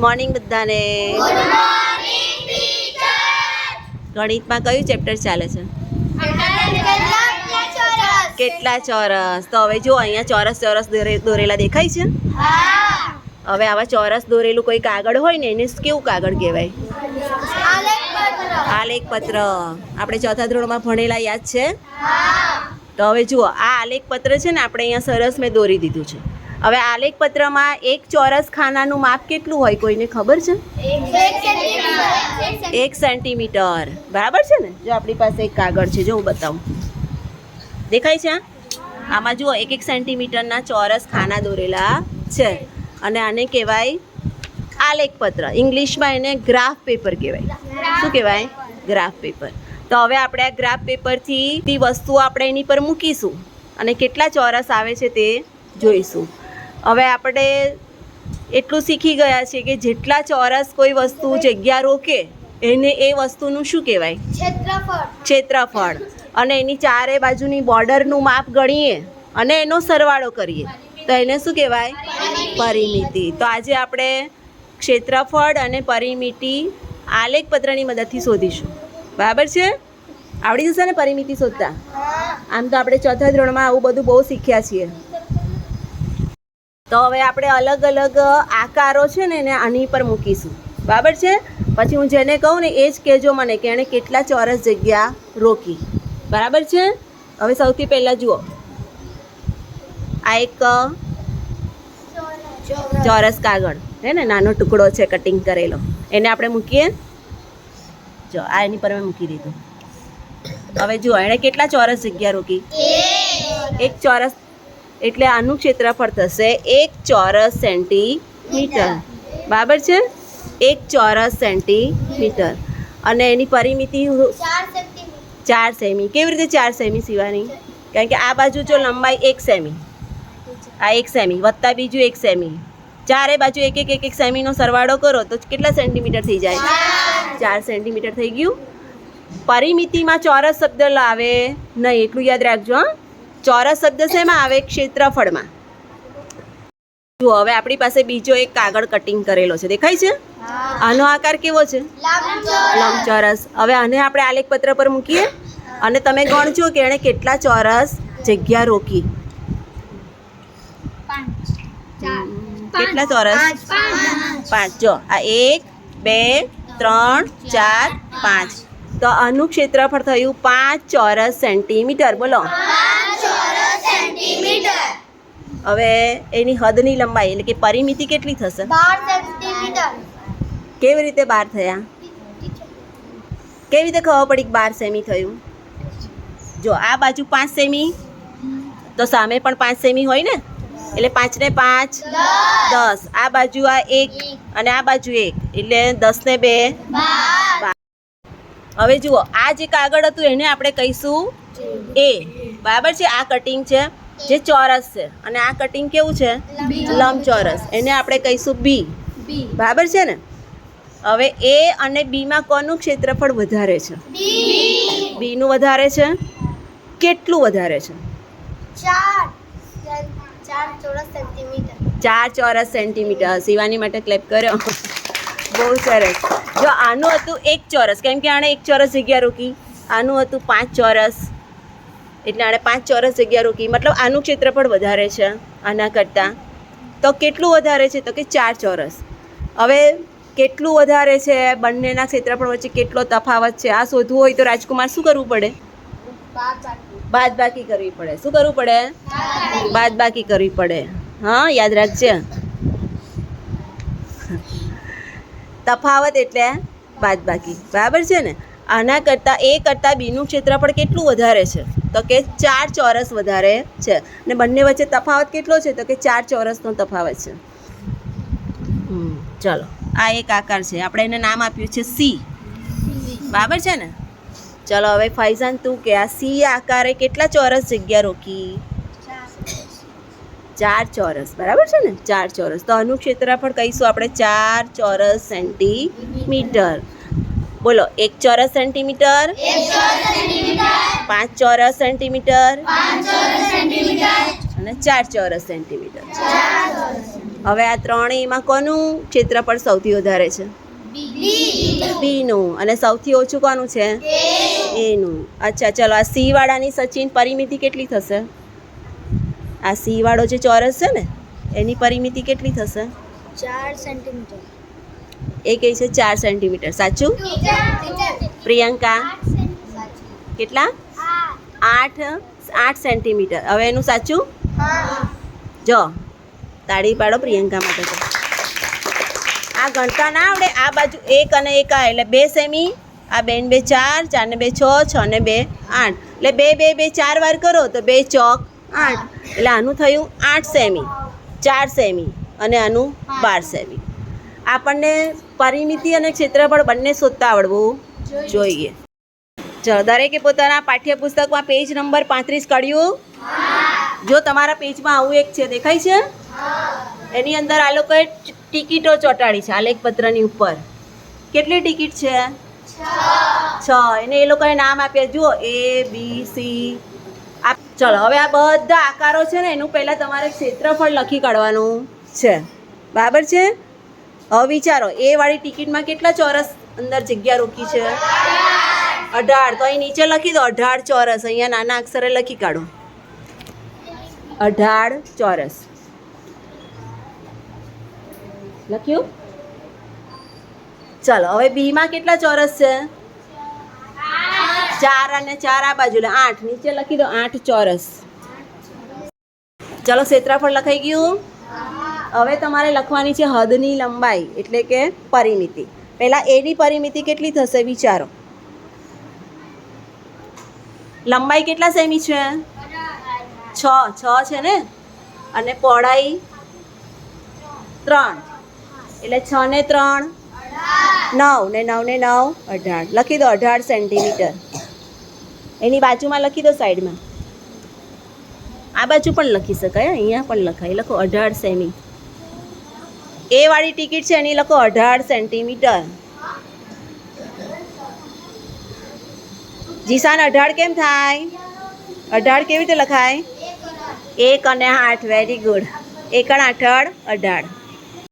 Morning બધાને. ગણિતમાં કયું ચેપ્ટર ચાલે છે? કેટલા ચોરસ? તો હવે જો અહીંયા ચોરસ ચોરસ દોરે- દોરેલા દેખાય છે? હવે આવા ચોરસ દોરેલું કોઈ કાગળ હોય ને, એને કેવું કાગળ કહેવાય? આલેખ પત્ર આપણે ચોથા ધોરણમાં ભણેલા યાદ છે? તો હવે જુઓ, આ આલેખ પત્ર છે ને, આપણે અહીંયા સરસ મેં દોરી દીધું છે. હવે આલેખ પત્રમાં એક ચોરસ ખાનાનું માપ કેટલું હોય કોઈને ખબર છે? એક સેન્ટીમીટર. બરાબર છે ને? જો આપણી પાસે એક કાગળ છે, જો હું બતાવું. દેખાય છે આમાં જુઓ એક એક સેન્ટીમીટરના ચોરસ ખાના દોરેલા છે. અને આને કહેવાય આલેખ પત્ર ઇંગ્લિશમાં એને ગ્રાફ પેપર કહેવાય. શું કહેવાય? Graph paper. તો હવે આપણે આ ગ્રાફ પેપરથી વસ્તુઓ આપણે એની પર મૂકીશું. અને કેટલા ચોરસ આવે છે તે જોઈશું. હવે આપણે એટલું શીખી ગયા છે કે જેટલા ચોરસ કોઈ વસ્તુ જગ્યા રોકે એને એ વસ્તુનું શું કહેવાય? ક્ષેત્રફળ અને એની ચારે બાજુની બોર્ડરનું માપ ગણીએ અને એનો સરવાળો કરીએ. તો એને શું કહેવાય? પરિમિતિ. તો આજે આપણે ક્ષેત્રફળ અને પરિમિતિ આલેખ પત્રની મદદથી શોધીશું. બરાબર છે? આવડી જશે ને પરિમિતિ શોધતા? આમ તો આપણે ચોથા ધોરણમાં આવું બધું બહુ શીખ્યા છીએ. તો હવે આપણે અલગ અલગ આકારો છે ને એને આની પર મૂકીશું. બરાબર છે? પછી હું જેને કહું ને એ જ કહેજો મને કે એણે કેટલા ચોરસ જગ્યા રોકી. બરાબર છે? હવે સૌથી પહેલાં જુઓ. આ એક ચોરસ કાગળ. હે ને? નાનો ટુકડો છે કટિંગ કરેલો. એને આપણે મૂકીએ. જો આ એની પર મેં મૂકી દીધું. હવે જુઓ એણે કેટલા ચોરસ જગ્યા રોકી? એક ચોરસ એટલે આનું ક્ષેત્રફળ થશે એક ચોરસ સેન્ટીમીટર. બરાબર છે? એક ચોરસ સેન્ટીમીટર. અને એની પરિમિતિ ચાર સેમી. કેવી રીતે ચાર સેમી સીવાની કારણ કે આ બાજુ જો લંબાઈ એક સેમી. આ એક સેમી. વત્તા બીજું એક સેમી. ચારે બાજુ એક એક એક એક સેમીનો સરવાળો કરો તો કેટલા સેન્ટીમીટર થઈ જાય? ચાર સેન્ટીમીટર થઈ ગયું. પરિમિતિમાં ચોરસ શબ્દ લાવે. નહીં એટલું યાદ રાખજો હં. ચોરસ શબ્દ શેમાં આવે? ક્ષેત્રફળમાં. જુઓ હવે આપણી પાસે બીજો એક કાગળ કટિંગ કરેલો છે. દેખાય છે? આનો આકાર કેવો છે? લંબચોરસ. હવે આને આપણે આલેખ પત્ર પર મૂકીએ. અને તમે ગણજો કે એણે કેટલા ચોરસ જગ્યા રોકી. કેટલા ચોરસ? પાંચ. જો આ એક બે ત્રણ ચાર પાંચ. તો આનું ક્ષેત્રફળ થયું પાંચ ચોરસ સેન્ટીમીટર બોલો. હવે એની હદની લંબાઈ એટલે કે પરિમિતિ કેટલી થશે? કેવી રીતે બાર થયા? કેવી રીતે ખબર પડી કે બાર સેમી થયું? જો આ બાજુ પાંચ સેમી તો સામે પણ પાંચ સેમી હોય ને? એટલે પાંચ ને પાંચ દસ. આ બાજુ આ એક અને આ બાજુ એક. એટલે દસ ને બે. હવે જુઓ આ જે કાગળ હતું એને આપણે કહીશું એ. બરાબર છે? આ કટિંગ છે. જે ચોરસ છે. અને આ કટિંગ કેવું છે? લંબચોરસ. એને આપણે કહીશું બી બરાબર છે ને? હવે એ અને બીમાં કોનું ક્ષેત્રફળ વધારે છે? બીનું વધારે છે? કેટલું વધારે છે? ચાર. ચોરસ સેન્ટીમીટર શિવાની માટે ક્લેપ કર્યો. બહુ સરસ. જો આનું હતું એક ચોરસ કેમ કે આણે એક ચોરસ જગ્યા રોકી? આનું હતું પાંચ ચોરસ. એટલે આણે પાંચ ચોરસ જગ્યા રોકી. મતલબ આનું ક્ષેત્રફળ વધારે છે આના કરતાં. તો કેટલું વધારે છે? તો કે ચાર ચોરસ. હવે કેટલું વધારે છે? બંનેના ક્ષેત્રફળ વચ્ચે કેટલો તફાવત છે? આ શોધવું હોય તો રાજકુમાર શું કરવું પડે? બાદ બાકી કરવી પડે. શું કરવું પડે? બાદ બાકી કરવી પડે. હા, યાદ રાખજે. તફાવત એટલે બાદ બાકી. બરાબર છે ને? આના કરતાં, એ કરતાં બીનું ક્ષેત્રફળ કેટલું વધારે છે? તો કે ચાર ચોરસ વધારે છે. ને બંને વચ્ચે તફાવત કેટલો છે? તો કે ચાર ચોરસનો તફાવત છે. ચલો. આ એક આકાર છે. આપણે એને નામ આપ્યું છે સી. બરાબર છે ને? ચલો, હવે ફૈઝાન, તું કે આ સી આકારે કેટલા ચોરસ જગ્યા રોકી? ચાર ચોરસ. બરાબર છે ને? ચાર ચોરસ. તો આનું ક્ષેત્રફળ કહીશું આપણે ચાર ચોરસ સેન્ટીમીટર. બોલો એક ચોરસ સેન્ટીમીટર પાંચ ચોરસ સેન્ટીમીટર અને ચાર ચોરસ સેન્ટીમીટર. હવે આ ત્રણેયમાં કોનું ક્ષેત્રફળ સૌથી વધારે છે? બીનું. અને સૌથી ઓછું કોનું છે? એનું. અચ્છા ચલો આ સી વાળાની સચિન પરિમિતિ કેટલી થશે? આ સી વાળો જે ચોરસ છે ને એની પરિમિતિ કેટલી થશે? ચાર સેન્ટીમીટર. એ કહે છે ચાર સેન્ટીમીટર. સાચું? પ્રિયંકા? કેટલા? આઠ આઠ સેન્ટીમીટર. હવે એનું સાચું? જો, તાળી પાડો પ્રિયંકા માટે આ ગણતા ના આવડે. આ બાજુ એક અને એક આ, એટલે બે સેમી, આ બેન બે ચાર ચાર ને બે છ છ ને બે આઠ. એટલે બે બે બે, ચાર વાર કરો તો બે ચોક આઠ. એટલે આનું થયું આઠ સેમી, ચાર સેમી અને આનું બાર સેમી. આપણને પરિમિતિ અને ક્ષેત્રફળ બંને શોધતા આવડવું જોઈએ. ચલો દરેકે પોતાના પાઠ્યપુસ્તકમાં પેજ નંબર પાંત્રીસ કાઢ્યું? જો તમારા પેજમાં આવું એક છે, દેખાય છે? એની અંદર આ લોકોએ ટિકિટો ચોંટાડી છે આલેખપત્રની ઉપર. કેટલી ટિકિટ છે? છ. એને એ લોકોએ નામ આપ્યા. જુઓ એ બી સી આ, ચલો, હવે આ બધા આકારો છે ને, એનું પહેલાં તમારે ક્ષેત્રફળ લખી કાઢવાનું છે. બરાબર છે? હવે વિચારો એ વાળી ટિકિટમાં કેટલા ચોરસ અંદર જગ્યા રોકી છે? અઢાર. તો અહીં નીચે લખી દો, અઢાર ચોરસ. અહીંયા નાના અક્ષરે લખી કાઢો. અઢાર ચોરસ. લખ્યું? ચાલો, હવે બીમાં કેટલા ચોરસ છે? ચાર અને ચાર આ બાજુ આઠ. નીચે લખી દો, આઠ ચોરસ. ચલો, ક્ષેત્રફળ લખાઈ ગયું. હવે તમારે લખવાની છે હદની લંબાઈ, એટલે કે પરિમિતિ. પહેલાં એની પરિમિતિ કેટલી થશે વિચારો. લંબાઈ કેટલા સેમી છે? છ છ છે ને? અને પહોળાઈ ત્રણ. એટલે છ ને ત્રણ, નવ. ને નવ ને નવ, અઢાર. લખી દો અઢાર સેન્ટીમીટર. એની બાજુમાં લખી દો સાઈડમાં. આ બાજુ પણ લખી શકાય અહીંયા પણ લખાય. લખો અઢાર સેમી. એ વાળી ટિકિટ છે, એની લખો અઢાર સેન્ટીમીટર. જીસાન અઢાર કેમ થાય? અઢાર કેવી રીતે લખાય? એક અને આઠ વેરી ગુડ એક અને આઠ, અઢાર.